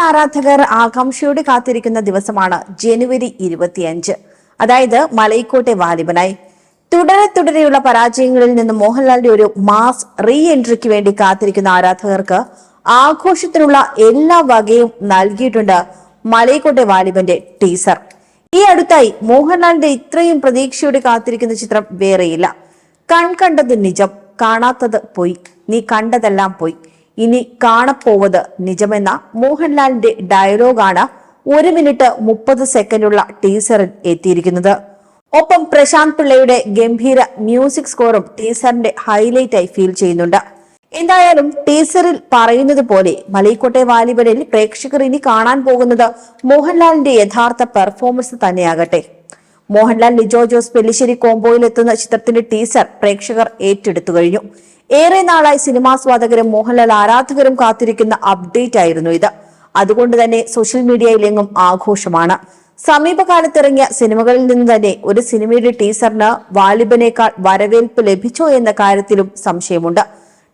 ആരാധകർ ആകാംക്ഷയോടെ കാത്തിരിക്കുന്ന ദിവസമാണ് ജനുവരി ഇരുപത്തിയഞ്ച്. അതായത് മലൈക്കോട്ടെ വാലിബനായി. തുടരെ തുടരെയുള്ള പരാജയങ്ങളിൽ നിന്ന് മോഹൻലാലിന്റെ ഒരു മാസ് റീ എൻട്രിക്ക് വേണ്ടി കാത്തിരിക്കുന്ന ആരാധകർക്ക് ആഘോഷത്തിനുള്ള എല്ലാ വകയും നൽകിയിട്ടുണ്ട് മലൈക്കോട്ടെ വാലിബന്റെ ടീസർ. ഈ അടുത്തായി മോഹൻലാലിന്റെ ഇത്രയും പ്രതീക്ഷയോടെ കാത്തിരിക്കുന്ന ചിത്രം വേറെയില്ല. കൺ കൺകണ്ടത് നിജം കാണാത്തത് പോയി. നീ കണ്ടതെല്ലാം പോയി. ഇനി കാണപ്പോവത് നിജമെന്ന മോഹൻലാലിന്റെ ഡയലോഗാണ് ഒരു മിനിറ്റ് മുപ്പത് സെക്കൻഡുള്ള ടീസറിൽ എത്തിയിരിക്കുന്നത്. ഒപ്പം പ്രശാന്ത് പിള്ളയുടെ ഗംഭീര മ്യൂസിക് സ്കോറും ടീസറിന്റെ ഹൈലൈറ്റായി ഫീൽ ചെയ്യുന്നുണ്ട്. എന്തായാലും ടീസറിൽ പറയുന്നത് പോലെ മലൈക്കോട്ടെ വാലിബനിൽ പ്രേക്ഷകർ ഇനി കാണാൻ പോകുന്നത് മോഹൻലാലിന്റെ യഥാർത്ഥ പെർഫോമൻസ് തന്നെയാകട്ടെ. മോഹൻലാൽ ലിജോ ജോസ് പെല്ലിശ്ശേരി കോംബോയിൽ എത്തുന്ന ചിത്രത്തിന്റെ ടീസർ പ്രേക്ഷകർ ഏറ്റെടുത്തു കഴിഞ്ഞു. ഏറെ നാളായി സിനിമാസ്വാദകരും മോഹൻലാൽ ആരാധകരും കാത്തിരിക്കുന്ന അപ്ഡേറ്റ് ആയിരുന്നു ഇത്. അതുകൊണ്ട് തന്നെ സോഷ്യൽ മീഡിയയിലെങ്ങും ആഘോഷമാണ്. സമീപകാലത്തിറങ്ങിയ സിനിമകളിൽ നിന്ന് തന്നെ ഒരു സിനിമയുടെ ടീസറിന് വാലിബനേക്കാൾ വരവേൽപ്പ് ലഭിച്ചോ എന്ന കാര്യത്തിലും സംശയമുണ്ട്.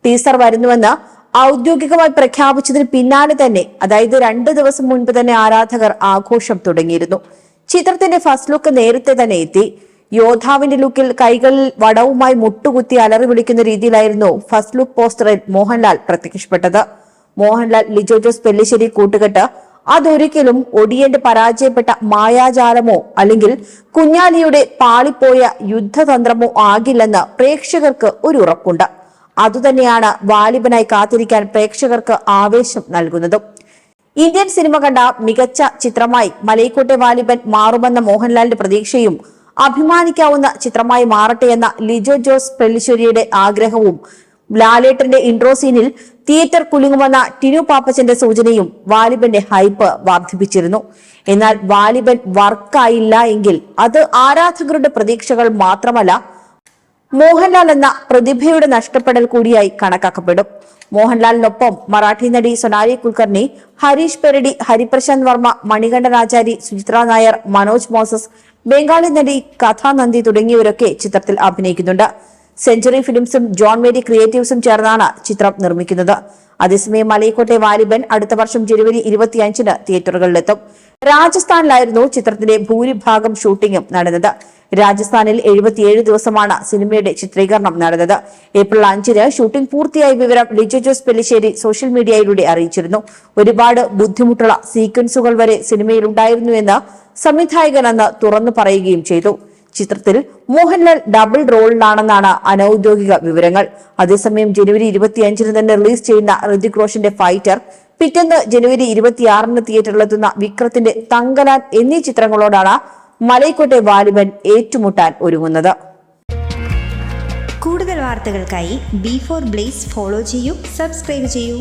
ടീസർ വരുന്നുവെന്ന് ഔദ്യോഗികമായി പ്രഖ്യാപിച്ചതിന് പിന്നാലെ തന്നെ അതായത് രണ്ട് ദിവസം മുൻപ് തന്നെ ആരാധകർ ആഘോഷം തുടങ്ങിയിരുന്നു. ചിത്രത്തിന്റെ ഫസ്റ്റ് ലുക്ക് നേരത്തെ തന്നെ എത്തി. യോദ്ധാവിന്റെ ലുക്കിൽ കൈകളിൽ വടവുമായി മുട്ടുകുത്തി അലറി വിളിക്കുന്ന രീതിയിലായിരുന്നു ഫസ്റ്റ് ലുക്ക് പോസ്റ്ററിൽ മോഹൻലാൽ പ്രത്യക്ഷപ്പെട്ടത്. മോഹൻലാൽ ലിജോ ജോസ് പെല്ലിശ്ശേരി കൂട്ടുകെട്ട് അതൊരിക്കലും ഒടിയന്റെ പരാജയപ്പെട്ട മായാജാലമോ അല്ലെങ്കിൽ കുഞ്ഞാലിയുടെ പാളിപ്പോയ യുദ്ധതന്ത്രമോ ആകില്ലെന്ന് പ്രേക്ഷകർക്ക് ഒരു ഉറപ്പുണ്ട്. അതുതന്നെയാണ് വാലിബനായി കാത്തിരിക്കാൻ പ്രേക്ഷകർക്ക് ആവേശം നൽകുന്നതും. ഇന്ത്യൻ സിനിമ കണ്ട മികച്ച ചിത്രമായി മലൈക്കോട്ടെ വാലിബൻ മാറുമെന്ന മോഹൻലാലിന്റെ പ്രതീക്ഷയും അഭിമാനിക്കാവുന്ന ചിത്രമായി മാറട്ടെ എന്ന ലിജോ ജോസ് പെല്ലിശ്ശേരിയുടെ ആഗ്രഹവും ലാലേട്ടന്റെ ഇൻട്രോ സീനിൽ തിയേറ്റർ കുലുങ്ങുമെന്ന ടിനു പാപ്പച്ചന്റെ സൂചനയും വാലിബന്റെ ഹൈപ്പ് വർദ്ധിപ്പിച്ചിരുന്നു. എന്നാൽ വാലിബൻ വർക്കായില്ല എങ്കിൽ അത് ആരാധകരുടെ പ്രതീക്ഷകൾ മാത്രമല്ല മോഹൻലാൽ എന്ന പ്രതിഭയുടെ നഷ്ടപ്പെടൽ കൂടിയായി കണക്കാക്കപ്പെടും. മോഹൻലാലിനൊപ്പം മറാഠി നടി സൊനാലി കുൽക്കർണി ഹരീഷ് പെരടി ഹരിപ്രശാന്ത് വർമ്മ മണികണ്ഠനാചാരി സുചിത്ര നായർ മനോജ് മോസസ് ബംഗാളി നടി കഥാനന്ദി തുടങ്ങിയവരൊക്കെ ചിത്രത്തിൽ അഭിനയിക്കുന്നുണ്ട്. സെഞ്ചുറി ഫിലിംസും ജോൺ മേരി ക്രിയേറ്റീവ്സും ചേർന്നാണ് ചിത്രം നിർമ്മിക്കുന്നത്. അതേസമയം മലയക്കോട്ടെ വാലിബൻ അടുത്ത വർഷം ജനുവരി ഇരുപത്തിയഞ്ചിന് തിയേറ്ററുകളിലെത്തും. രാജസ്ഥാനിലായിരുന്നു ചിത്രത്തിന്റെ ഭൂരിഭാഗം ഷൂട്ടിംഗും നടന്നത്. രാജസ്ഥാനിൽ എഴുപത്തിയേഴ് ദിവസമാണ് സിനിമയുടെ ചിത്രീകരണം നടന്നത്. ഏപ്രിൽ അഞ്ചിന് ഷൂട്ടിംഗ് പൂർത്തിയായ വിവരം ലിജോ ജോസ് പെല്ലിശ്ശേരി സോഷ്യൽ മീഡിയയിലൂടെ അറിയിച്ചിരുന്നു. ഒരുപാട് ബുദ്ധിമുട്ടുള്ള സീക്വൻസുകൾ വരെ സിനിമയിൽ ഉണ്ടായിരുന്നുവെന്ന് സംവിധായകൻ അന്ന് തുറന്നു പറയുകയും ചെയ്തു. ചിത്രത്തിൽ മോഹൻലാൽ ഡബിൾ റോളിലാണെന്നാണ് അനൌദ്യോഗിക വിവരങ്ങൾ. അതേസമയം ജനുവരി ഇരുപത്തിയഞ്ചിന് തന്നെ റിലീസ് ചെയ്യുന്ന ഋതിക് റോഷന്റെ ഫൈറ്റർ പിറ്റേന്ന് ജനുവരി ഇരുപത്തിയാറിന് തിയേറ്ററിലെത്തുന്ന വിക്രത്തിന്റെ തങ്കലാൻ എന്നീ ചിത്രങ്ങളോടാണ് മലൈക്കോട്ടെ വാലിബൻ ഏറ്റുമുട്ടാൻ ഒരുങ്ങുന്നത്. കൂടുതൽ വാർത്തകൾക്കായി ബി ഫോർ ബ്ലേസ് ഫോളോ ചെയ്യൂ സബ്സ്ക്രൈബ് ചെയ്യൂ.